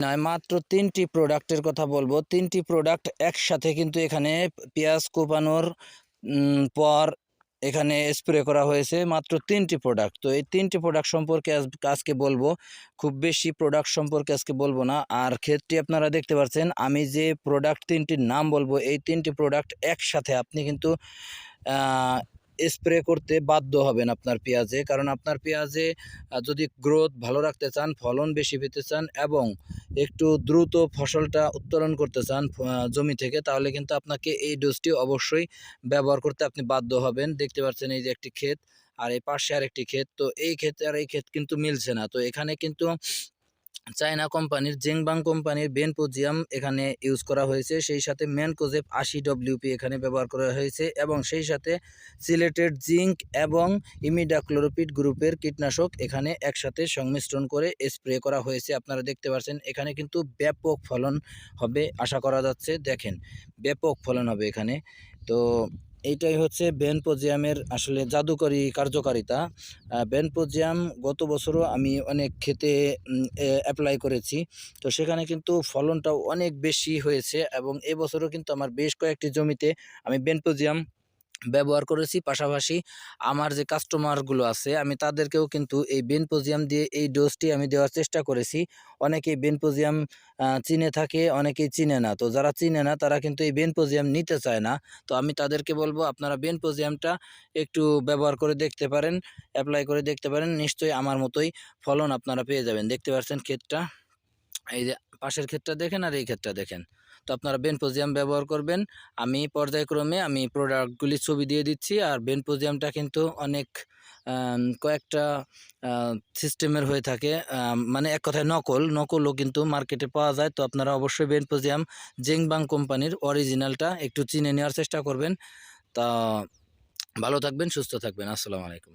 নয় মাত্র তিনটি প্রোডাক্টের কথা বলব। তিনটি প্রোডাক্ট একসাথে কিন্তু এখানে পেঁয়াজ কোপানোর পর এখানে স্প্রে করা হয়েছে, মাত্র তিনটি প্রোডাক্ট তো এই তিনটি প্রোডাক্ট সম্পর্কে আজকে বলব। খুব বেশি প্রোডাক্ট সম্পর্কে আজকে বলব না। আর ক্ষেত্রে আপনারা দেখতে পাচ্ছেন, আমি যে প্রোডাক্ট তিনটির নাম বলব, এই তিনটি প্রোডাক্ট একসাথে আপনি কিন্তু স্প্রে করতে বাধ্য হবেন আপনার পেঁয়াজে। কারণ আপনার পেঁয়াজে যদি গ্রোথ ভালো রাখতে চান, ফলন বেশি পেতে চান এবং একটু দ্রুত ফসলটা উত্তোলন করতে চান জমি থেকে, তাহলে কিন্তু আপনাকে এই ডোজটি অবশ্যই ব্যবহার করতে আপনি বাধ্য হবেন। দেখতে পাচ্ছেন এই যে একটি ক্ষেত, আর এই পাশে আর একটি ক্ষেত, তো এই ক্ষেত, আর এই ক্ষেত কিন্তু মিলছে না। তো এখানে কিন্তু চায়না কোম্পানির জেংবাং কোম্পানির বেনপোজিয়াম এখানে ইউজ করা হয়েছে। সেই সাথে ম্যানকোজেপ আশি ডব্লিউপি এখানে ব্যবহার করা হয়েছে এবং সেই সাথে সিলেটেড জিঙ্ক এবং ইমিডাক্লোরোপিড গ্রুপের কীটনাশক এখানে একসাথে সংমিশ্রণ করে স্প্রে করা হয়েছে। আপনারা দেখতে পাচ্ছেন এখানে কিন্তু ব্যাপক ফলন হবে, আশা করা যাচ্ছে। দেখেন, ব্যাপক ফলন হবে এখানে। তো এইটাই হচ্ছে বেনপোজিয়ামের আসলে জাদুকরী কার্যকারিতা। ব্যানপোজিয়াম গত বছরও আমি অনেক খেতে অ্যাপ্লাই করেছি। তো সেখানে কিন্তু ফলনটাও অনেক বেশি হয়েছে এবং এবছরও কিন্তু আমার বেশ কয়েকটি জমিতে আমি বেনপোজিয়াম ব্যবহার করেছি। পাশাপাশি আমার যে কাস্টমারগুলো আছে, আমি তাদেরকেও কিন্তু এই বেনপোজিয়াম দিয়ে এই ডোজটি আমি দেওয়ার চেষ্টা করেছি। অনেকেই বেনপোজিয়াম চিনে থাকে, অনেকেই চিনে না। তো যারা চিনে না, তারা কিন্তু এই বেনপোজিয়াম নিতে চায় না। তো আমি তাদেরকে বলব, আপনারা বেনপোজিয়ামটা একটু ব্যবহার করে দেখতে পারেন অ্যাপ্লাই করে দেখতে পারেন। নিশ্চয়ই আমার মতোই ফলন আপনারা পেয়ে যাবেন। দেখতে পাচ্ছেন ক্ষেতটা? এই যে পাশের ক্ষেতটা দেখেন আর এই ক্ষেতটা দেখেন। তো আপনারা বেনপোজিয়াম ব্যবহার করবেন। আমি পর্যায়ক্রমে আমি প্রোডাক্টগুলি ছবি দিয়ে দিচ্ছি আর বেনপোজিয়ামটা কিন্তু অনেক কয়েকটা সিস্টেমের হয়ে থাকে। মানে এক কথায় নকল, নকলও কিন্তু মার্কেটে পাওয়া যায়। তো আপনারা অবশ্যই বেনপোজিয়াম জেংবাং কোম্পানির অরিজিনালটা একটু চিনে নেওয়ার চেষ্টা করবেন। তা, ভালো থাকবেন, সুস্থ থাকবেন। আসসালামু আলাইকুম।